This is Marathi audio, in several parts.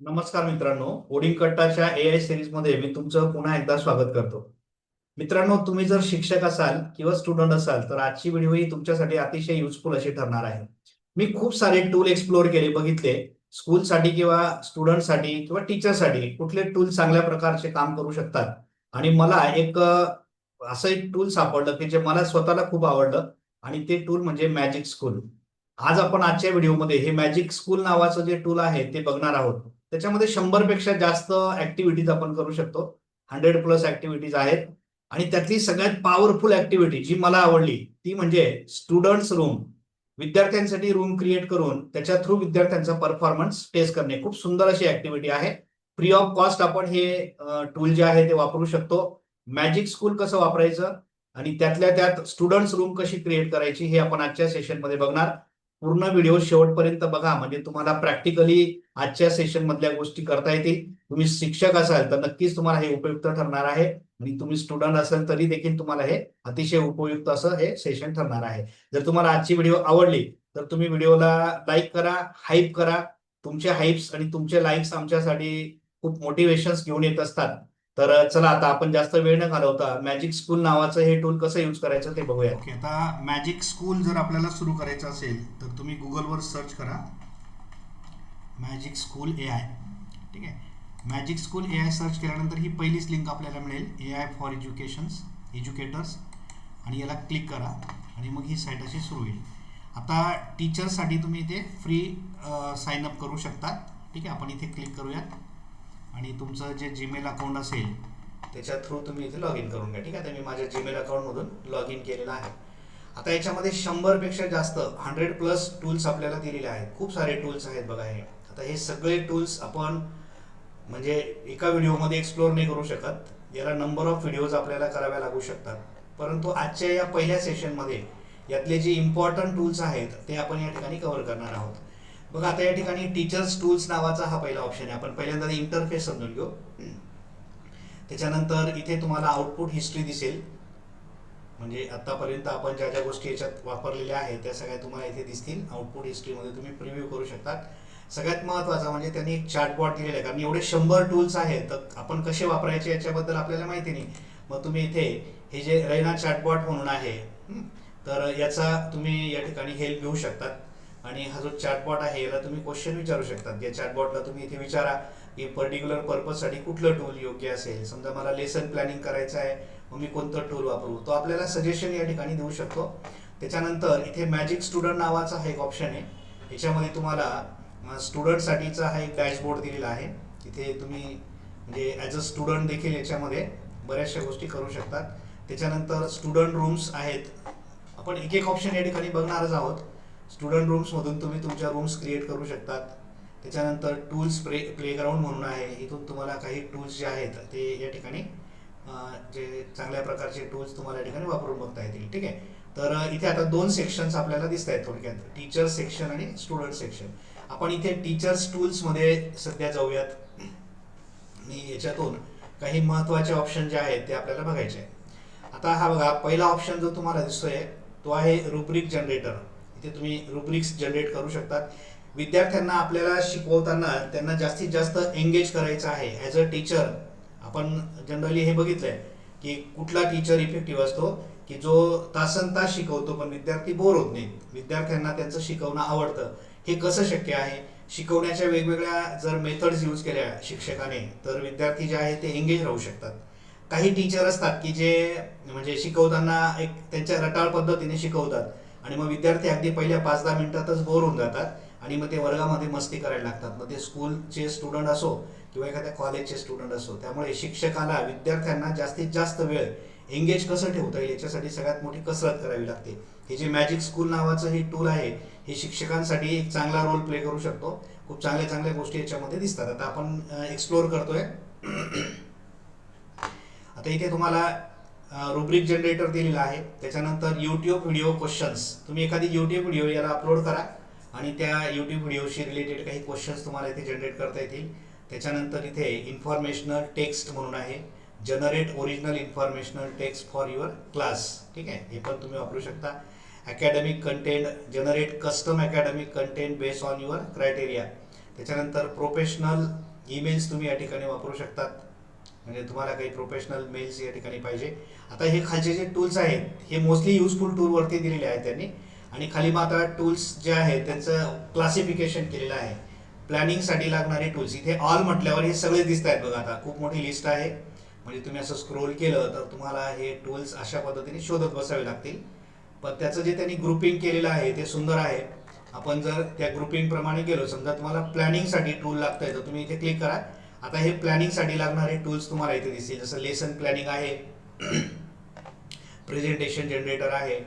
नमस्कार मित्रांनो. कोडिंग कट्टाच्या ए आय सिरीजमध्ये मी तुमचं पुन्हा एकदा स्वागत करतो. मित्रांनो तुम्ही जर शिक्षक असाल किंवा स्टुडंट असाल तर आजची व्हिडिओ ही तुमच्यासाठी अतिशय युजफुल अशी ठरणार आहे. मी खूप सारे टूल एक्सप्लोर केले बघितले. स्कूलसाठी किंवा स्टुडंटसाठी किंवा टीचरसाठी कुठले टूल चांगल्या प्रकारचे काम करू शकतात. आणि मला एक असं एक टूल सापडलं की जे मला स्वतःला खूप आवडलं आणि ते टूल म्हणजे मॅजिक स्कूल आज आपण आजच्या व्हिडिओमध्ये हे मॅजिक स्कूल नावाचं जे टूल आहे ते बघणार आहोत. त्याच्यामध्ये शंभरपेक्षा जास्त ऍक्टिव्हिटीज आपण करू शकतो. हंड्रेड प्लस ऍक्टिव्हिटीज आहेत. आणि त्यातली सगळ्यात पॉवरफुल ऍक्टिव्हिटी जी मला आवडली ती म्हणजे स्टुडंट्स रूम विद्यार्थ्यांसाठी रूम क्रिएट करून त्याच्या थ्रू विद्यार्थ्यांचा परफॉर्मन्स टेस्ट करणे. खूप सुंदर अशी ऍक्टिव्हिटी आहे. फ्री ऑफ कॉस्ट आपण हे टूल जे आहे ते वापरू शकतो. मॅजिक स्कूल कसं वापरायचं? आणि त्यातल्या त्यात स्टुडंट्स रूम कशी क्रिएट करायची हे आपण आजच्या सेशनमध्ये बघणार. पूर्ण व्हिडिओ शेवटपर्यंत बघा. म्हणजे तुम्हाला प्रॅक्टिकली आजच्या सेशन मधल्या गोष्टी करता येतील. तुम्ही शिक्षक असाल तर नक्कीच तुम्हाला हे उपयुक्त ठरणार आहे. आणि तुम्ही स्टुडंट असाल तरी देखील तुम्हाला हे अतिशय उपयुक्त असं हे सेशन ठरणार आहे. जर तुम्हाला आजची व्हिडिओ आवडली तर तुम्ही व्हिडिओला लाईक करा हाईप करा. तुमचे हाईप्स आणि तुमचे लाईक्स आमच्यासाठी खूप मोटिवेशन्स घेऊन येत असतात. तर चला आता आपण जास्त वेळ न घालवता मॅजिक स्कूल नावाचं हे टूल कसं यूज करायचं ते बघूया ओके आता मॅजिक स्कूल जर आपल्याला सुरू करायचं असेल तर तुम्ही गुगलवर सर्च करा. मॅजिक स्कूल ए आय ठीक आहे? Magic school A I search केल्यानंतर ही पहिलीच लिंक आपल्याला मिळेल. A I for educations educators आणि याला क्लिक करा. आणि मग ही साईट अशी सुरू होईल. आता टीचरसाठी तुम्ही इथे फ्री साइन अप करू शकता. ठीक आहे? आपण इथे क्लिक करूयात. आणि तुमचं जे जीमेल अकाउंट असेल त्याच्या थ्रू तुम्ही इथे लॉग इन करून घ्या. ठीक आहे? तर मी माझ्या जीमेल अकाउंटमधून लॉग इन केलेलं आहे. आता याच्यामध्ये शंभरपेक्षा जास्त हंड्रेड प्लस टूल्स आपल्याला दिलेले आहेत. खूप सारे टूल्स आहेत बघा हे. आता हे सगळे टूल्स आपण म्हणजे एका व्हिडिओमध्ये एक्सप्लोर नाही करू शकत. याला नंबर ऑफ व्हिडिओज आपल्याला कराव्या लागू शकतात. परंतु आजच्या या पहिल्या सेशनमध्ये यातले जे इम्पॉर्टंट टूल्स आहेत ते आपण या ठिकाणी कव्हर करणार आहोत. बघा आता या ठिकाणी टीचर्स टूल्स नावाचा हा पहिला ऑप्शन आहे. आपण पहिल्यांदा इंटरफेस समजून घेऊ. त्याच्यानंतर इथे तुम्हाला आउटपुट हिस्ट्री दिसेल. म्हणजे आतापर्यंत आपण ज्या ज्या गोष्टी याच्यात वापरलेल्या आहेत त्या सगळ्या तुम्हाला इथे दिसतील. आउटपुट हिस्ट्रीमध्ये तुम्ही प्रिव्ह्यू करू शकतात. सगळ्यात महत्त्वाचा म्हणजे त्यांनी एक चार्टबॉट दिलेला आहे. कारण एवढे शंभर टूल्स आहेत तर आपण कसे वापरायचे याच्याबद्दल आपल्याला माहिती नाही. मग तुम्ही इथे हे जे रैना चार्टबॉट म्हणून आहे तर याचा तुम्ही या ठिकाणी हेल्प घेऊ शकतात. आणि हा जो चॅटबॉट आहे याला तुम्ही क्वेश्चन विचारू शकतात या चॅटबॉटला तुम्ही इथे विचारा की पर्टिक्युलर पर्पजसाठी कुठलं टूल योग्य असेल. समजा मला लेसन प्लॅनिंग करायचं आहे मग मी कोणतं टूल वापरू? तो आपल्याला सजेशन या ठिकाणी देऊ शकतो. त्याच्यानंतर इथे मॅजिक स्टुडंट नावाचा हा एक ऑप्शन आहे. याच्यामध्ये तुम्हाला स्टुडंटसाठीचा हा एक डॅशबोर्ड दिलेला आहे. तिथे तुम्ही म्हणजे ॲज अ स्टुडंट देखील याच्यामध्ये बऱ्याचशा गोष्टी करू शकतात. त्याच्यानंतर स्टुडंट रूम्स आहेत. आपण एक एक ऑप्शन या ठिकाणी बघणारच आहोत. स्टुडंट रूम्समधून तुम्ही तुमच्या रूम्स क्रिएट करू शकतात. त्याच्यानंतर टूल्स प्ले प्लेग्राऊंड म्हणून आहे. इथून तुम्हाला काही टूल्स जे आहेत ते या ठिकाणी जे चांगल्या प्रकारचे टूल्स तुम्हाला या ठिकाणी वापरून बघता येतील. ठीक आहे? तर इथे आता दोन सेक्शन्स आपल्याला दिसत आहेत थोडक्यात. टीचर सेक्शन आणि स्टुडंट सेक्शन आपण इथे टीचर्स टूल्समध्ये सध्या जाऊयात. आणि याच्यातून काही महत्त्वाचे ऑप्शन जे आहेत ते आपल्याला बघायचे आहे आता हा बघा पहिला ऑप्शन जो तुम्हाला दिसतोय तो आहे रुब्रिक जनरेटर इथे तुम्ही रुब्रिक्स जनरेट करू शकतात. विद्यार्थ्यांना आपल्याला शिकवताना त्यांना जास्तीत जास्त एंगेज करायचं आहे. ॲज अ टीचर आपण जनरली हे बघितलंय की कुठला टीचर इफेक्टिव्ह असतो की जो तासन तास शिकवतो पण विद्यार्थी बोर होत नाहीत. विद्यार्थ्यांना त्यांचं शिकवणं आवडतं. हे कसं शक्य आहे? शिकवण्याच्या वेगवेगळ्या जर मेथड्स यूज केल्या शिक्षकाने तर विद्यार्थी जे आहे ते एंगेज राहू शकतात. काही टीचर असतात की जे म्हणजे शिकवताना एक त्यांच्या रटाळ पद्धतीने शिकवतात. आणि मग विद्यार्थी अगदी पहिल्या पाच दहा मिनिटातच बोर होऊन जातात. आणि मग ते वर्गामध्ये मस्ती करायला लागतात. मग ते स्कूलचे स्टुडंट असो किंवा एखाद्या कॉलेजचे स्टुडंट असो त्यामुळे शिक्षकाला विद्यार्थ्यांना जास्तीत जास्त वेळ एंगेज कसं ठेवता येईल याच्यासाठी सगळ्यात मोठी कसरत करावी लागते. हे जे मॅजिक स्कूल नावाचं हे टूल आहे हे शिक्षकांसाठी एक चांगला रोल प्ले करू शकतो. खूप चांगल्या चांगल्या गोष्टी याच्यामध्ये दिसतात. आता आपण एक्सप्लोअर करतोय. आता इथे तुम्हाला रुब्रिक जनरेटर दिलेला आहे. त्याच्यानंतर यूट्यूब व्हिडिओ क्वेश्चन्स तुम्ही एखादी यूट्यूब व्हिडिओ याला अपलोड करा आणि त्या यूट्यूब व्हिडिओशी रिलेटेड काही क्वेश्चन्स तुम्हाला इथे जनरेट करता येतील. त्याच्यानंतर इथे इन्फॉर्मेशनल टेक्स्ट म्हणून आहे. Generate original informational text for your class ठीक आहे? हे पण तुम्ही वापरू शकता. Academic content generate custom academic content based on your criteria त्याच्यानंतर प्रोफेशनल ईमेल्स तुम्ही या ठिकाणी वापरू शकतात. म्हणजे तुम्हाला काही प्रोफेशनल मेल्स या ठिकाणी पाहिजे. आता हे खालचे जे टूल्स आहेत हे मोस्टली युजफुल टूलवरती दिलेले आहेत त्यांनी. आणि खाली मग आता टूल्स जे आहेत त्यांचं क्लासिफिकेशन केलेलं आहे. प्लॅनिंगसाठी लागणारे टूल्स इथे ऑल म्हटल्यावर हे सगळे दिसत आहेत बघा आता. खूप मोठी लिस्ट आहे. म्हणजे तुम्ही असं स्क्रोल केलं तर तुम्हाला हे टूल्स अशा पद्धतीने शोधत बसावे लागतील. पण त्याचं जे त्यांनी ग्रुपिंग केलेलं आहे ते सुंदर आहे. आपण जर त्या ग्रुपिंगप्रमाणे गेलो समजा तुम्हाला प्लॅनिंगसाठी टूल लागतंय तर तुम्ही इथे क्लिक करा. आता हे प्लॅनिंगसाठी लागणारे टूल्स तुम्हाला इथे दिसतील. जसं लेसन प्लॅनिंग आहे प्रेझेंटेशन जनरेटर आहे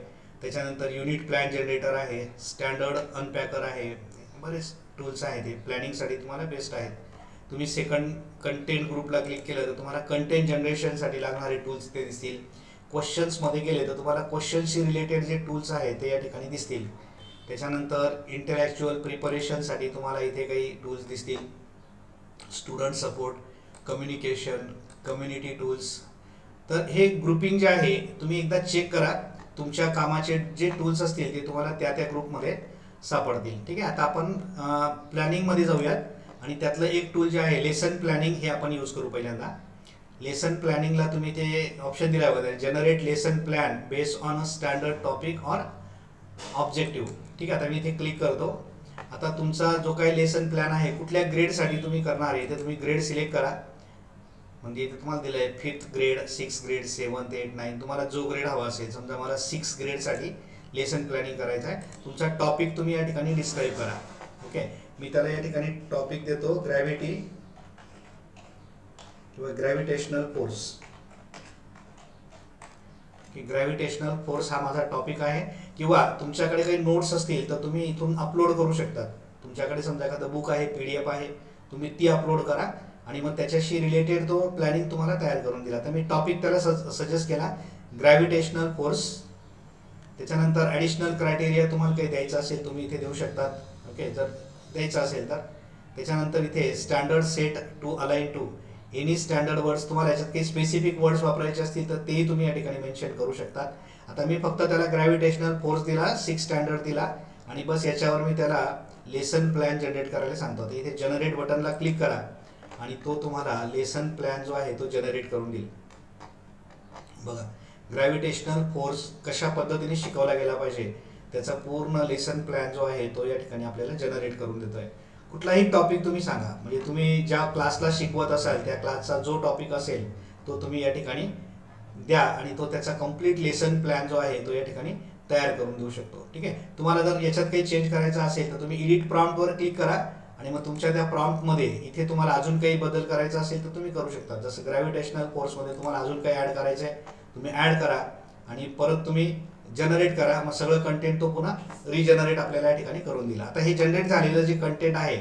त्याच्यानंतर युनिट प्लॅन जनरेटर आहे स्टँडर्ड अनपॅकर आहे. बरेच टूल्स आहेत हे. प्लॅनिंगसाठी तुम्हाला बेस्ट आहेत. तुम्ही सेकंड कंटेंट ग्रुपला क्लिक केलं तर तुम्हाला कंटेंट जनरेशनसाठी लागणारे टूल्स ते दिसतील. क्वेश्चन्समध्ये गेले तर तुम्हाला क्वेश्चनशी रिलेटेड जे टूल्स आहेत ते या ठिकाणी दिसतील. त्याच्यानंतर इंटरॅक्च्युअल प्रिपरेशनसाठी तुम्हाला इथे काही टूल्स दिसतील. Student support communication community tools तर हे ग्रुपिंग जे आहे तुम्ही एकदा चेक करा. तुमच्या कामाचे जे टूल्स असतील ते तुम्हाला त्या त्या ग्रुपमध्ये सापडतील. ठीक आहे? आता आपण प्लॅनिंगमध्ये जाऊयात. आणि त्यातलं एक टूल जे आहे लेसन प्लॅनिंग हे आपण यूज करू पहिल्यांदा. लेसन प्लॅनिंगला तुम्ही ते ऑप्शन दिला बघा. Generate lesson plan based on a standard topic or objective ठीक आहे? आता मी इथे क्लिक करतो. आता तुमचा जो काही लेसन प्लॅन आहे कुठल्या ग्रेडसाठी तुम्ही करणार आहे ते तुम्ही ग्रेड सिलेक्ट करा. म्हणजे इथे तुम्हाला दिलं आहे fifth grade six grade seventh eight nine तुम्हाला जो ग्रेड हवा असेल समजा मला सिक्स ग्रेडसाठी लेसन प्लॅनिंग करायचं आहे तुमचा टॉपिक तुम्ही या ठिकाणी डिस्क्राईब करा. ओके मी त्याला या ठिकाणी टॉपिक देतो ग्रॅव्हिटी किंवा ग्रॅव्हिटेशनल फोर्स की ग्रॅव्हिटेशनल फोर्स हा माझा टॉपिक आहे. किंवा तुमच्याकडे काही नोट्स असतील तर तुम्ही इथून अपलोड करू शकता. तुमच्याकडे समजा एखादं बुक आहे पी डी एफ आहे तुम्ही ती अपलोड करा आणि मग त्याच्याशी रिलेटेड तो प्लॅनिंग तुम्हाला तयार करून दिला. तर मी टॉपिक त्याला सजेस्ट केला ग्रॅव्हिटेशनल फोर्स त्याच्यानंतर ॲडिशनल क्रायटेरिया तुम्हाला काही द्यायचं असेल तुम्ही इथे देऊ शकतात ओके जर द्यायचं असेल तर. त्याच्यानंतर इथे standard set to align to any standard words तुम्हाला याच्यात काही स्पेसिफिक वर्ड्स वापरायचे असतील तर तेही तुम्ही या ठिकाणी मेन्शन करू शकतात. आता मी फक्त त्याला ग्रॅव्हिटेशनल फोर्स दिला सिक्स स्टँडर्ड दिला आणि बस याच्यावर मी त्याला लेसन प्लॅन जनरेट करायला सांगतो. तर इथे जनरेट बटनला क्लिक करा आणि तो तुम्हाला लेसन प्लॅन जो आहे तो जनरेट करून देईल. बघा ग्रॅव्हिटेशनल फोर्स कशा पद्धतीने शिकवला गेला पाहिजे त्याचा पूर्ण लेसन प्लॅन जो आहे तो या ठिकाणी आपल्याला जनरेट करून देतो आहे कुठलाही टॉपिक तुम्ही सांगा. म्हणजे तुम्ही ज्या क्लासला शिकवत असाल त्या क्लासचा जो टॉपिक असेल तो तुम्ही या ठिकाणी द्या आणि तो त्याचा कंप्लीट लेसन प्लॅन जो आहे तो या ठिकाणी तयार करून देऊ शकतो. ठीक आहे? तुम्हाला जर याच्यात काही चेंज करायचं असेल तर तुम्ही एडिट प्रॉम्प्टवर क्लिक करा आणि मग तुमच्या त्या प्रॉम्प्टमध्ये इथे तुम्हाला अजून काही बदल करायचा असेल तर तुम्ही करू शकता. जसं ग्रॅव्हिटेशनल फोर्समध्ये तुम्हाला अजून काही ॲड करायचं आहे तुम्ही ॲड करा आणि परत तुम्ही जनरेट करा. मग सगळं कंटेंट तो पुन्हा रिजनरेट आपल्याला या ठिकाणी करून दिला. आता हे जनरेट झालेलं जे कंटेंट आहे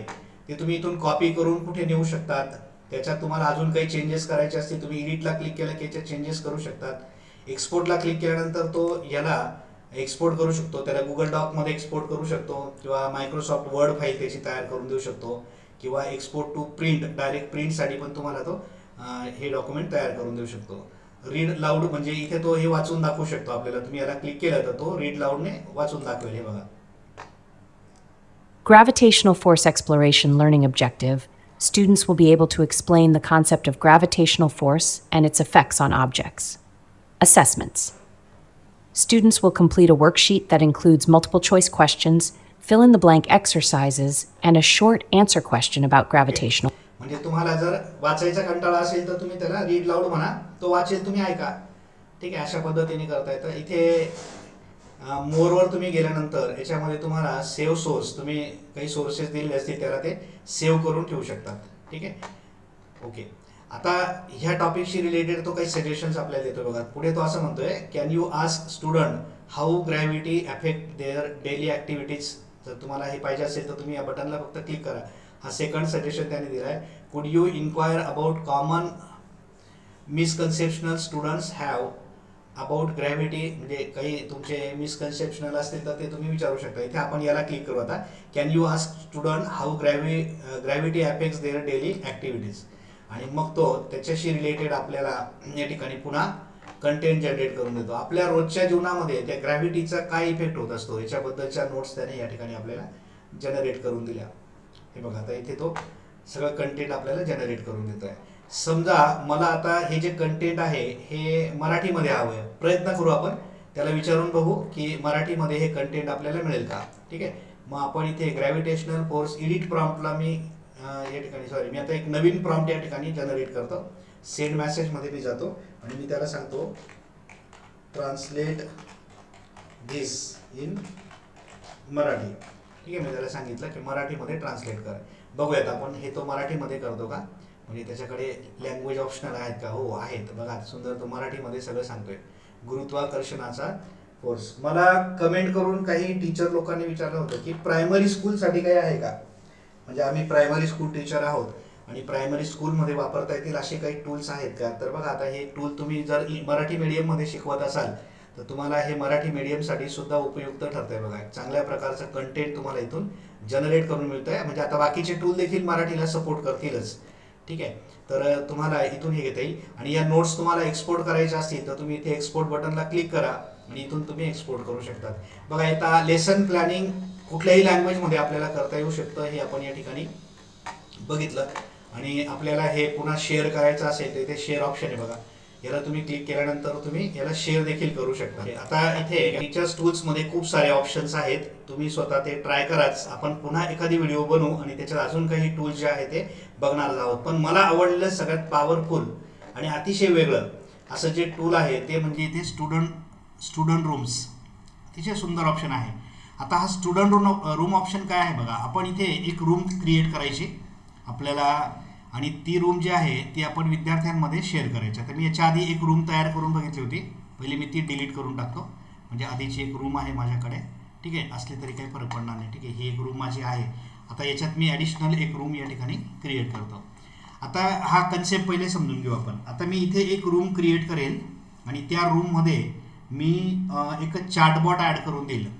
ते तुम्ही इथून कॉपी करून कुठे नेऊ शकतात? त्याच्यात तुम्हाला अजून काही चेंजेस करायचे असतील तुम्ही एडिटला क्लिक केलं की याच्यात चेंजेस करू शकतात. एक्सपोर्टला क्लिक केल्यानंतर तो याला एक्सपोर्ट करू शकतो. त्याला गुगल डॉकमध्ये एक्सपोर्ट करू शकतो किंवा मायक्रोसॉफ्ट वर्ड फाईल त्याची तयार करून देऊ शकतो किंवा एक्सपोर्ट टू प्रिंट डायरेक्ट प्रिंटसाठी पण तुम्हाला तो हे डॉक्युमेंट तयार करून देऊ शकतो. रीड लाऊड म्हणजे इथे तो हे वाचून दाखवू शकतो आपल्याला तुम्ही याला क्लिक केलं तर तो रीड लाऊडने वाचून दाखवेल हे बघा Gravitational Force Exploration Learning Objective Students will be able to explain the concept of gravitational force and its effects on objects. Assessments Students will complete a worksheet that includes multiple choice questions, fill in the blank exercises, and a short answer question about gravitational. म्हणजे तुम्हाला जर वाचायचा कंटाळा असेल तर तुम्ही त्याला रीड लाऊड म्हणा. तो वाचेल तुम्ही ऐका. ठीक आहे अशा पद्धतीने करता येतं इथे मोरवर तुम्ही गेल्यानंतर याच्यामध्ये तुम्हाला सेव्ह सोर्स तुम्ही काही सोर्सेस दिलेले असतील त्याला ते सेव्ह करून ठेवू शकतात ठीक आहे? ओके आता ह्या टॉपिकशी रिलेटेड तो काही सजेशन्स आपल्याला देतो बघा. पुढे तो असं म्हणतोय can you ask student how gravity affect their daily activities जर तुम्हाला हे पाहिजे असेल तर तुम्ही या बटनला फक्त क्लिक करा. हा सेकंड सजेशन त्याने दिला आहे could you inquire about common misconceptional students have about gravity म्हणजे काही तुमचे मिसकन्सेप्शनल असतील तर ते तुम्ही विचारू शकता. इथे आपण याला क्लिक करू आता. Can you ask student how gravi gravity affects their daily activities आणि मग तो त्याच्याशी रिलेटेड आपल्याला या ठिकाणी पुन्हा कंटेंट जनरेट करून देतो. आपल्या रोजच्या जीवनामध्ये त्या ग्रॅव्हिटीचा काय इफेक्ट होत असतो? याच्याबद्दलच्या नोट्स त्याने या ठिकाणी आपल्याला जनरेट करून दिल्या. हे बघा आता इथे तो सगळं कंटेंट आपल्याला जनरेट करून देतो आहे समजा मला आता हे जे कंटेंट आहे हे मराठीमध्ये हवं आहे प्रयत्न करू आपण. त्याला विचारून बघू की मराठीमध्ये हे कंटेंट आपल्याला मिळेल का? ठीक आहे? मग आपण इथे ग्रॅव्हिटेशनल फोर्स एडिट प्रॉम्प्टला मी या ठिकाणी सॉरी मी आता एक नवीन प्रॉम्प्ट या ठिकाणी जनरेट करतो. सेंड मेसेजमध्ये मी जातो आणि मी त्याला सांगतो ट्रान्सलेट दिस इन मराठी. ठीक आहे मी त्याला सांगितलं की मराठीमध्ये ट्रान्सलेट कर. बघूयात आपण हे तो मराठीमध्ये करतो का? म्हणजे त्याच्याकडे लँग्वेज ऑप्शनल आहेत का? हो आहेत. बघा सुंदर तो मराठीमध्ये सगळं सांगतोय. गुरुत्वाकर्षणाचा कोर्स मला कमेंट करून काही टीचर लोकांनी विचारलं होतं की प्रायमरी स्कूलसाठी काही आहे का? म्हणजे आम्ही प्रायमरी स्कूल टीचर आहोत आणि प्रायमरी स्कूलमध्ये वापरता येतील असे काही टूल्स आहेत का? तर बघा आता हे टूल तुम्ही जर मराठी मीडियममध्ये शिकवत असाल तर तुम्हाला हे मराठी मीडियमसाठी सुद्धा उपयुक्त ठरतंय बघा. चांगल्या प्रकारचं कंटेंट तुम्हाला इथून जनरेट करून मिळतंय. म्हणजे आता बाकीचे टूल देखील मराठीला सपोर्ट करतीलच. ठीक आहे? तर तुम्हाला इथून हे घेता येईल. आणि या नोट्स तुम्हाला एक्सपोर्ट करायच्या असतील तर तुम्ही इथे एक्सपोर्ट बटनला क्लिक करा आणि इथून तुम्ही एक्सपोर्ट करू शकता बघा आता लेसन प्लॅनिंग कुठल्याही लँग्वेजमध्ये आपल्याला करता येऊ शकतं हे आपण या ठिकाणी बघितलं. आणि आपल्याला हे पुन्हा शेअर करायचं असेल तर इथे शेअर ऑप्शन आहे बघा. याला तुम्ही क्लिक केल्यानंतर तुम्ही याला शेअर देखील करू शकता. आता इथे टीचर्स टूल्समध्ये खूप सारे ऑप्शन्स आहेत. तुम्ही स्वतः ते ट्राय कराच. आपण पुन्हा एखादी व्हिडिओ बनवू आणि त्याच्यात अजून काही टूल्स जे आहेत ते बघणार आहोत. पण मला आवडलेलं सगळ्यात पॉवरफुल आणि अतिशय वेगळं असं जे टूल आहे ते म्हणजे इथे स्टुडंट स्टुडंट रूम्स अतिशय सुंदर ऑप्शन आहे. आता हा स्टुडंट रूम रूम ऑप्शन काय आहे बघा. आपण इथे एक रूम क्रिएट करायची. आपल्याला आणि ती रूम जी आहे ती आपण विद्यार्थ्यांमध्ये शेअर करायची. आता मी याच्या आधी एक रूम तयार करून बघितली होती. पहिले मी ती डिलीट करून टाकतो. म्हणजे आधीची एक रूम आहे माझ्याकडे. ठीक आहे? असली तरी काही फरक पडणार नाही. ठीक आहे? ही एक रूम माझी आहे. आता याच्यात मी ॲडिशनल एक रूम या ठिकाणी क्रिएट करतो. आता हा कन्सेप्ट पहिले समजून घेऊ आपण. आता मी इथे एक रूम क्रिएट करेल आणि त्या रूममध्ये मी एक चॅटबॉट ॲड करून देईल.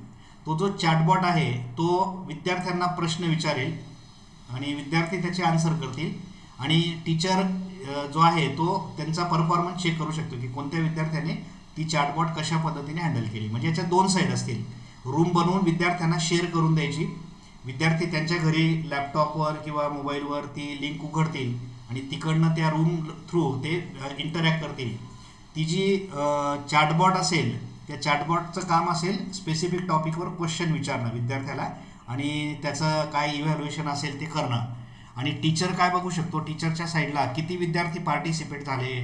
तो जो चॅटबॉट आहे तो विद्यार्थ्यांना प्रश्न विचारेल आणि विद्यार्थी त्याचे आन्सर करतील. आणि टीचर जो आहे तो त्यांचा परफॉर्मन्स चेक करू शकतो की कोणत्या विद्यार्थ्याने ती चॅटबॉट कशा पद्धतीने हँडल केली. म्हणजे याच्या दोन साईड असतील. रूम बनवून विद्यार्थ्यांना शेअर करून द्यायची. विद्यार्थी त्यांच्या घरी लॅपटॉपवर किंवा मोबाईलवर ती लिंक उघडतील आणि तिकडनं त्या रूम थ्रू ते इंटरॅक्ट करतील. ती जी चॅटबॉट असेल त्या चॅटबॉटचं काम असेल स्पेसिफिक टॉपिकवर क्वेश्चन विचारणं विद्यार्थ्याला आणि त्याचं काय इव्हॅल्युएशन असेल ते करणं. आणि टीचर काय बघू शकतो? टीचरच्या साईडला किती विद्यार्थी पार्टिसिपेट झाले?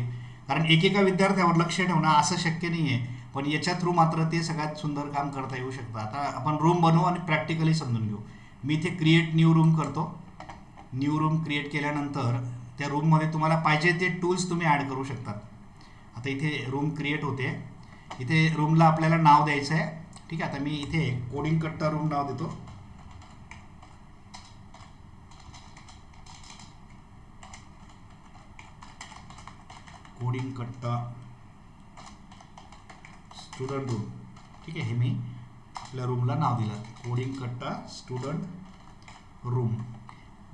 कारण एकेका विद्यार्थ्यावर लक्ष ठेवणं असं शक्य नाही आहे पण याच्या थ्रू मात्र ते सगळ्यात सुंदर काम करता येऊ शकतं. आता आपण रूम बनवू आणि प्रॅक्टिकली समजून घेऊ. मी इथे क्रिएट न्यू रूम करतो. न्यू रूम क्रिएट केल्यानंतर त्या रूममध्ये तुम्हाला पाहिजे ते टूल्स तुम्ही ॲड करू शकतात. आता इथे रूम क्रिएट होते. इथे रूमला आपल्याला नाव द्यायचं आहे ठीक आहे आता मी इथे कोडिंग कट्टा रूम नाव देतो. कोडिंग कट्टा स्टुडंट रूम ठीक आहे हे मी आपल्या रूमला नाव दिलं. कोडिंग कट्टा स्टुडंट रूम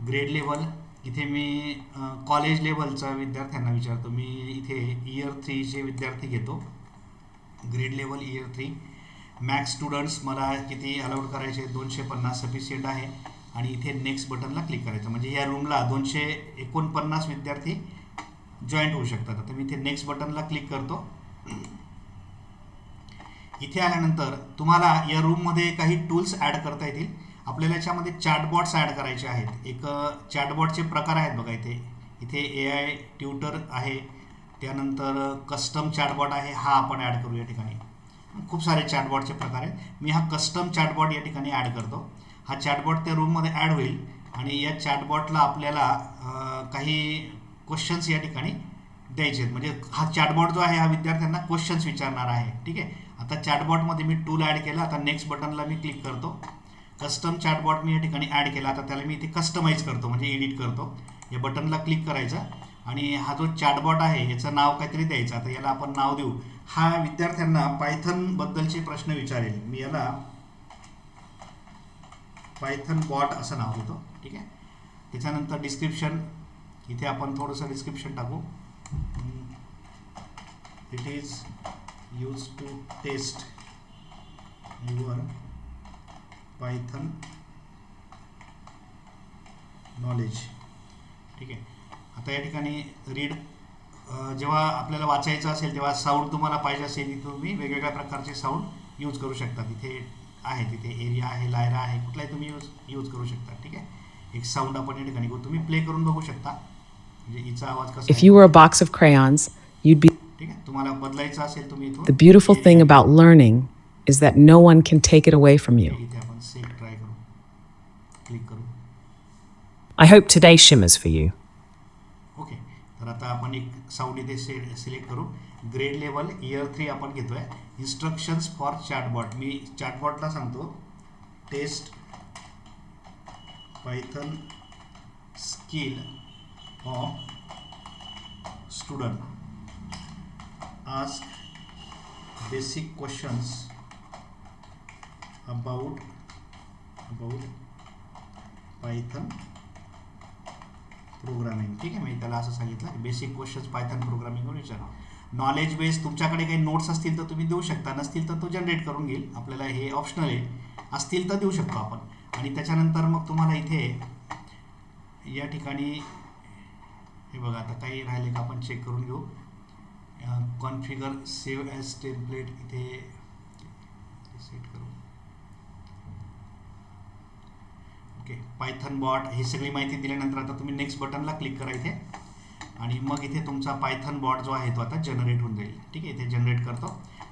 ग्रेड लेवल इथे मी कॉलेज लेवलचा विद्यार्थ्यांना विचारतो. मी इथे इयर थ्रीचे विद्यार्थी घेतो. Grade level year three max students मला किती अलाउड करायचे? दोनशे पन्नास सफिशियंट आहे. आणि इथे नेक्स्ट बटनला क्लिक करायचं. म्हणजे या रूमला दोनशे एकोणपन्नास विद्यार्थी जॉईंट होऊ शकतात. आता मी इथे नेक्स्ट बटनला क्लिक करतो. इथे आल्यानंतर तुम्हाला या रूममध्ये काही टूल्स ॲड करता येतील. आपल्याला याच्यामध्ये चॅटबॉट्स ॲड करायचे आहेत. एक चॅटबॉटचे प्रकार आहेत बघा इथे. इथे ए आय ट्युटर आहे. त्यानंतर कस्टम चॅटबॉट आहे. हा आपण ॲड करू या ठिकाणी. खूप सारे चॅटबॉटचे प्रकार आहेत. मी हा कस्टम चॅटबॉट या ठिकाणी ॲड करतो. हा चॅटबॉट त्या रूममध्ये ॲड होईल. आणि या चॅटबॉटला आपल्याला काही क्वेश्चन्स या ठिकाणी द्यायचे आहेत म्हणजे हा चॅटबॉट जो आहे हा विद्यार्थ्यांना क्वेश्चन्स विचारणार आहे. ठीक आहे? आता चॅटबॉटमध्ये मी टूल ॲड केला. आता नेक्स्ट बटनला मी क्लिक करतो. कस्टम चॅटबॉट मी या ठिकाणी ॲड केला. आता त्याला मी इथे कस्टमाइज करतो म्हणजे एडिट करतो. या बटनला क्लिक करायचं. आणि हा जो चॅटबॉट आहे याचं नाव काहीतरी द्यायचं. आता याला आपण नाव देऊ. हा विद्यार्थ्यांना पायथनबद्दलचे प्रश्न विचारेल. मी याला पायथन बॉट असं नाव देतो. ठीक आहे? त्याच्यानंतर डिस्क्रिप्शन इथे आपण थोडंसं डिस्क्रिप्शन टाकू. It is use to test your Python knowledge ठीक आहे. आता या ठिकाणी रीड जेव्हा आपल्याला वाचायचं असेल तेव्हा साऊंड तुम्हाला पाहिजे असेल तिथे तुम्ही वेगवेगळ्या प्रकारचे साऊंड यूज करू शकता. तिथे आहे तिथे एरिया आहे लायरा आहे कुठलाही तुम्ही यूज यूज करू शकता. ठीक आहे. एक साऊंड आपण या ठिकाणी तुम्ही प्ले करून बघू शकता. म्हणजे हिचा आवाज कसा If आहे. you were a box of crayons, you'd be. ठीक आहे तुम्हाला बदलायचं असेल तुम्ही इथून The beautiful thing about learning is that no one can take it away from you. इथे आपण सेक ट्राय करू क्लिक करू I hope today shimmers for you. Okay तर आता आपण एक साऊंड इथे से सिलेक्ट करू ग्रेड लेवल इयर थ्री आपण घेतोय इन्स्ट्रक्शन्स फॉर चॅटबॉट मी चॅटबॉटला सांगतो test Python skill of student ask basic questions about about Python programming ठीक आहे मी त्याला असं सांगितलं बेसिक क्वेश्चन्स पायथन प्रोग्रामिंगवर विचारा. नॉलेज बेस तुमच्याकडे काही नोट्स असतील तर तुम्ही देऊ शकता नसतील तर तो जनरेट करून घेईल. आपल्याला हे ऑप्शनल आहे. असतील तर देऊ शकतो आपण. आणि त्याच्यानंतर मग तुम्हाला इथे या ठिकाणी हे बघा आता काही राहिले का आपण चेक करून घेऊ. कॉन्फिगर सेव्ह ॲज टेम्पलेट इथे सेट करू. ओके पायथन बॉट ही सगळी माहिती दिल्यानंतर आता तुम्ही नेक्स्ट बटनला क्लिक करा इथे. आणि मग इथे तुमचा पायथन बॉट जो आहे तो आता जनरेट होऊन जाईल. ठीक आहे इथे जनरेट करतो.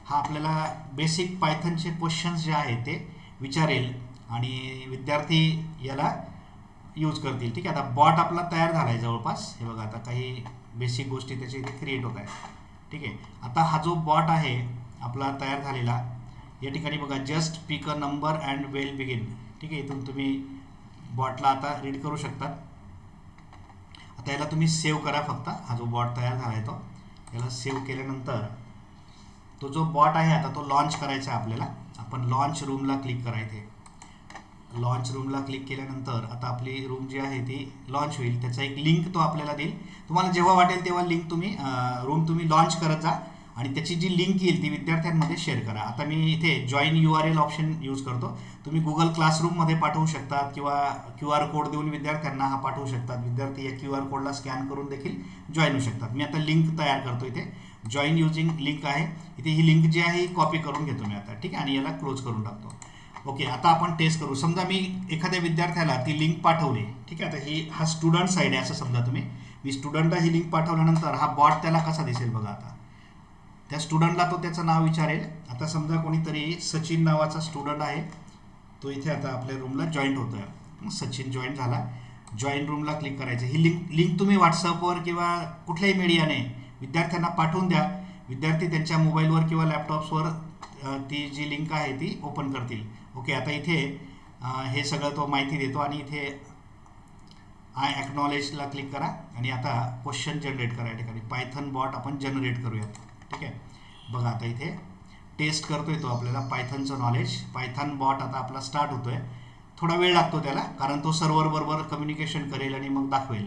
हा आपल्याला बेसिक पायथनचे क्वेश्चन्स जे आहेत ते विचारेल. आणि विद्यार्थी याला यूज करतील. ठीक आहे आता बॉट आपला तयार झाला आहे जवळपास. हे बघा आता काही बेसिक गोष्टी त्याच्या इथे क्रिएट होत आहेत. ठीक आहे आता हा जो बॉट आहे आपला तयार झालेला या ठिकाणी बघा just pick a number and we'll begin ठीक आहे इथून तुम्ही बॉटला आता रीड करू शकता. आता याला तुम्ही सेव्ह करा फक्त. हा जो बॉट तयार झाला आहे तो. याला सेव्ह केल्यानंतर तो जो बॉट आहे आता तो लॉन्च करायचा आहे आपल्याला. आपण लॉन्च रूमला क्लिक करायचं आहे लॉन्च रूमला क्लिक केल्यानंतर आता आपली रूम जी आहे ती लॉन्च होईल. त्याचा एक लिंक तो आपल्याला देईल. तुम्हाला जेव्हा वाटेल तेव्हा लिंक तुम्ही रूम तुम्ही लॉन्च करत जा आणि त्याची जी लिंक येईल ती विद्यार्थ्यांमध्ये शेअर करा. आता मी इथे join U R L option use करतो. तुम्ही गुगल क्लासरूममध्ये पाठवू शकतात किंवा क्यू आर कोड देऊन विद्यार्थ्यांना हा पाठवू शकतात. विद्यार्थी या क्यू आर कोडला स्कॅन करून देखील जॉईन होऊ शकतात. मी आता लिंक तयार करतो इथे. जॉईन युजिंग लिंक आहे. इथे ही लिंक जी आहे ही कॉपी करून घेतो मी आता. ठीक आहे? आणि याला क्लोज करून टाकतो. ओके आता आपण टेस्ट करू. समजा मी एखाद्या विद्यार्थ्याला ती लिंक पाठवली ठीक आहे? आता ही हा स्टुडंट साईड आहे असं समजा तुम्ही. मी स्टुडंटला ही लिंक पाठवल्यानंतर हा बॉट त्याला कसा दिसेल बघा आता. त्या स्टुडंटला तो त्याचं नाव विचारेल. आता समजा कोणीतरी सचिन नावाचा स्टुडंट आहे. तो इथे आता आपल्या रूमला जॉईंट होतो आहे सचिन जॉईन झाला. जॉईन रूमला क्लिक करायचं. ही लिंक लिंक तुम्ही व्हॉट्सअपवर किंवा कुठल्याही मीडियाने विद्यार्थ्यांना पाठवून द्या. विद्यार्थी त्यांच्या मोबाईलवर किंवा लॅपटॉप्सवर ती जी लिंक आहे ती ओपन करतील. ओके आता इथे हे सगळं तो माहिती देतो आणि इथे आय ॲक्नॉलेजला क्लिक करा आणि आता क्वेश्चन जनरेट करा या ठिकाणी. पायथन बॉट आपण जनरेट करूयात. ठीक आहे? बघा आता इथे टेस्ट करतोय तो आपल्याला पायथनचं नॉलेज पायथन बॉट आता आपला स्टार्ट होतोय. थोडा वेळ लागतो त्याला कारण तो सर्व्हरबरोबर कम्युनिकेशन करेल आणि मग दाखवेल.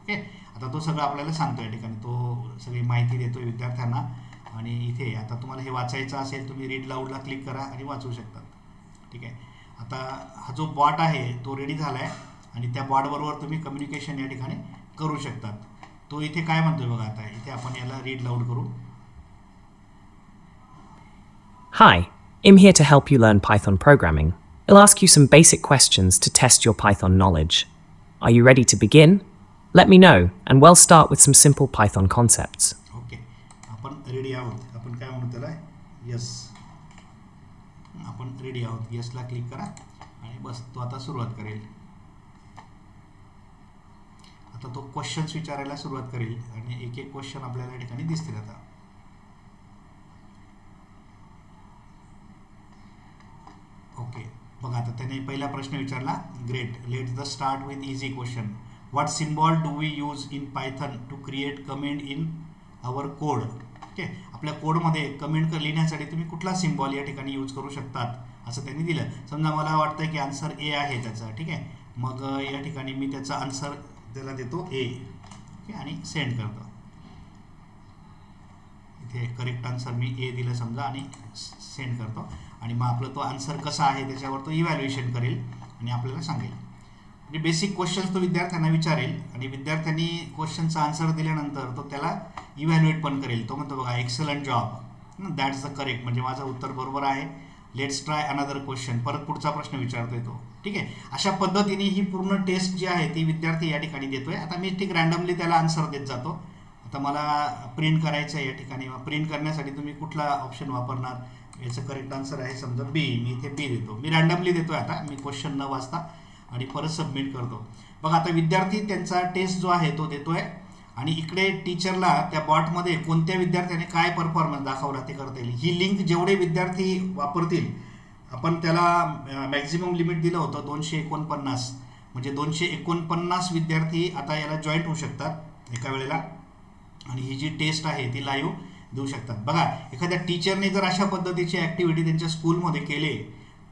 ओके आता तो सगळं आपल्याला सांगतो या ठिकाणी. तो सगळी माहिती देतोय विद्यार्थ्यांना. आणि इथे आता तुम्हाला हे वाचायचं असेल तुम्ही रीड लाऊडला क्लिक करा आणि वाचू शकता. ठीक आहे आता हा जो बॉट आहे तो रेडी झाला आहे आणि त्या बॉटबरोबर तुम्ही कम्युनिकेशन या ठिकाणी करू शकतात तो इथे काय म्हणतोय बघा आता इथे आपण याला रीड लाऊड करू Hi, I'm here to help you learn Python programming. I'll ask you some basic questions to test your Python knowledge. Are you ready to begin? Let me know, and we'll start with some simple Python concepts. Okay आपण रेडी आहोत आपण काय म्हणू त्याला यस आपण रेडी आहोत. यसला क्लिक करा आणि बस तो आता सुरुवात करेल. आता तो क्वेश्चन्स विचारायला सुरुवात करेल आणि एक एक क्वेश्चन आपल्याला या ठिकाणी दिसतील आता. ओके बघा आता त्याने पहिला प्रश्न विचारला. Great let the start with easy question what symbol do we use in Python to create comment in our code okay आपल्या कोडमध्ये कमेंट लिहिण्यासाठी तुम्ही कुठला सिम्बॉल या ठिकाणी यूज करू शकतात असं त्यांनी दिलं. समजा मला वाटतं की आन्सर ए आहे त्याचा ठीक आहे? मग या ठिकाणी मी त्याचा आन्सर त्याला देतो ए. ओके आणि सेंड करतो. इथे करेक्ट आन्सर मी ए दिलं समजा आणि सेंड करतो. आणि मग आपलं तो आन्सर कसा आहे त्याच्यावर तो इव्हॅल्युएशन करेल आणि आपल्याला सांगेल. म्हणजे बेसिक क्वेश्चन्स तो विद्यार्थ्यांना विचारेल आणि विद्यार्थ्यांनी क्वेश्चनचा आन्सर दिल्यानंतर तो त्याला इव्हॅल्युएट पण करेल. तो म्हणतो बघा excellent job that's the correct म्हणजे माझं उत्तर बरोबर आहे. लेट्स ट्राय अनदर क्वेश्चन परत पुढचा प्रश्न विचारतोय तो. ठीक आहे? अशा पद्धतीने ही पूर्ण टेस्ट जी आहे ती विद्यार्थी या ठिकाणी देतोय. आता मी ठीक रॅन्डमली त्याला आन्सर देत जातो. आता मला प्रिंट करायचं आहे या ठिकाणी. प्रिंट करण्यासाठी तुम्ही कुठला ऑप्शन वापरणार? याचं करेक्ट आन्सर आहे समजा बी मी इथे बी देतो. मी रॅन्डमली देतोय आता. मी क्वेश्चन न वाचता आणि परत सबमिट करतो. बघा आता विद्यार्थी त्यांचा टेस्ट जो आहे तो देतो आहे आणि इकडे टीचरला त्या बॉटमध्ये कोणत्या विद्यार्थ्याने काय परफॉर्मन्स दाखवला ते करता येईल? ही लिंक जेवढे विद्यार्थी वापरतील आपण त्याला मॅक्झिमम लिमिट दिलं होतं दोनशे एकोणपन्नास. म्हणजे दोनशे एकोणपन्नास विद्यार्थी आता याला जॉईंट होऊ शकतात एका वेळेला. आणि ही जी टेस्ट आहे ती लाईव्ह देऊ शकतात. बघा एखाद्या टीचरने जर अशा पद्धतीची ॲक्टिव्हिटी त्यांच्या स्कूलमध्ये केले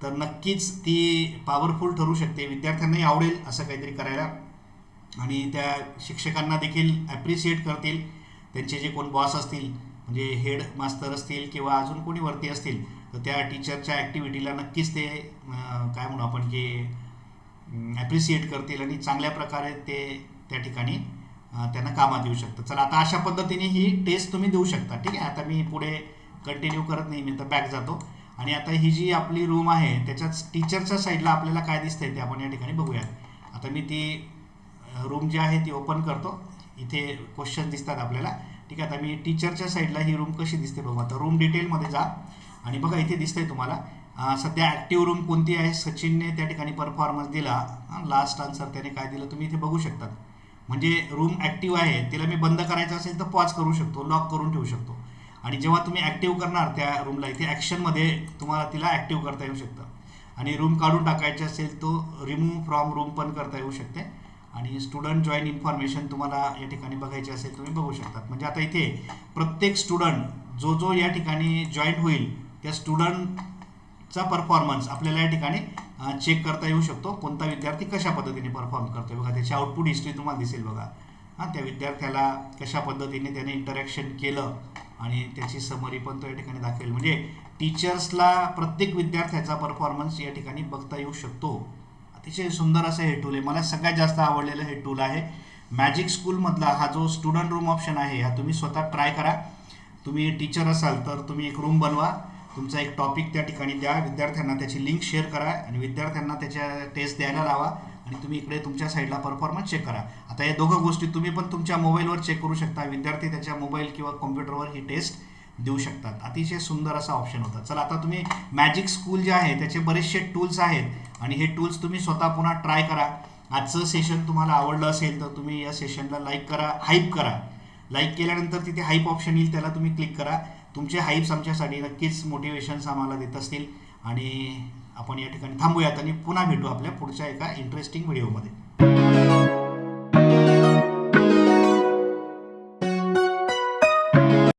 तर नक्कीच ती पॉवरफुल ठरू शकते. विद्यार्थ्यांनाही आवडेल असं काहीतरी करायला. आणि त्या शिक्षकांना देखील ॲप्रिशिएट करतील. त्यांचे जे कोण बॉस असतील म्हणजे हेड मास्तर असतील किंवा अजून कोणी वरती असतील तर त्या टीचरच्या ॲक्टिव्हिटीला नक्कीच ते काय म्हणू आपण की ॲप्रिशिएट करतील आणि चांगल्या प्रकारे ते त्या ठिकाणी त्यांना कामात येऊ शकतं. चला आता अशा पद्धतीने ही टेस्ट तुम्ही देऊ शकता. ठीक आहे? आता मी पुढे कंटिन्यू करत नाही मी तर बॅक जातो. आणि आता ही जी आपली रूम आहे त्याच्याच टीचरच्या साईडला आपल्याला काय दिसतंय ते आपण या ठिकाणी बघूयात. आता मी ती रूम जी आहे ती ओपन करतो. इथे क्वेश्चन दिसतात आपल्याला. ठीक आहे आता मी टीचरच्या साईडला ही रूम कशी दिसते बघू. आता रूम डिटेलमध्ये जा. आणि बघा इथे दिसतंय तुम्हाला सध्या ॲक्टिव्ह रूम कोणती आहे? सचिनने त्या ठिकाणी परफॉर्मन्स दिला. लास्ट आन्सर त्याने काय दिलं तुम्ही इथे बघू शकतात. म्हणजे रूम ॲक्टिव्ह आहे तिला मी बंद करायचं असेल तर पॉज करू शकतो लॉक करून ठेवू शकतो. आणि जेव्हा तुम्ही ॲक्टिव्ह करणार त्या रूमला इथे ॲक्शनमध्ये तुम्हाला तिला ॲक्टिव्ह करता येऊ शकतं. आणि रूम काढून टाकायचे असेल तो रिमूव्ह फ्रॉम रूम पण करता येऊ शकते. आणि स्टुडंट जॉईन इन्फॉर्मेशन तुम्हाला या ठिकाणी बघायची असेल तुम्ही बघू शकतात. म्हणजे आता इथे प्रत्येक स्टुडंट जो जो या ठिकाणी जॉईन होईल त्या स्टुडंटचा परफॉर्मन्स आपल्याला या ठिकाणी चेक करता येऊ शकतो. कोणता विद्यार्थी कशा पद्धतीने परफॉर्म करतो बघा त्याची आउटपुट हिस्ट्री तुम्हाला दिसेल बघा. हां त्या विद्यार्थ्याला कशा पद्धतीने त्याने इंटरॅक्शन केलं आणि त्याची समरी पण तो या ठिकाणी दाखवेल. म्हणजे टीचर्सला प्रत्येक विद्यार्थ्याचा परफॉर्मन्स या ठिकाणी बघता येऊ शकतो. अतिशय सुंदर असं हे टूल आहे. मला सगळ्यात जास्त आवडलेलं हे टूल आहे. मॅजिक स्कूलमधला हा जो स्टुडंट रूम ऑप्शन आहे हा तुम्ही स्वतः ट्राय करा. तुम्ही टीचर असाल तर तुम्ही एक रूम बनवा. तुमचा एक टॉपिक त्या ठिकाणी द्या. विद्यार्थ्यांना त्याची लिंक शेअर करा आणि विद्यार्थ्यांना त्याच्या टेस्ट द्यायला लावा. आणि तुम्ही इकडे तुमच्या साईडला परफॉर्मन्स चेक करा. आता या दोघं गोष्टी तुम्ही पण तुमच्या मोबाईलवर चेक करू शकता. विद्यार्थी त्याच्या मोबाईल किंवा कॉम्प्युटरवर ही टेस्ट देऊ शकतात. अतिशय सुंदर असा ऑप्शन होता. चला आता तुम्ही मॅजिक स्कूल जे आहे त्याचे बरेचसे टूल्स आहेत. आणि हे टूल्स तुम्ही स्वतः पुन्हा ट्राय करा. आजचं सेशन तुम्हाला आवडलं असेल तर तुम्ही या सेशनला लाईक करा हाईप करा. लाईक केल्यानंतर तिथे हाईप ऑप्शन येईल त्याला तुम्ही क्लिक करा. तुमचे हाईप्स आमच्यासाठी नक्कीच मोटिवेशन्स आम्हाला देत असतील. आणि आपण या ठिकाणी थांबूयात आणि पुन्हा भेटू आपल्या पुढच्या एका इंटरेस्टिंग व्हिडिओमध्ये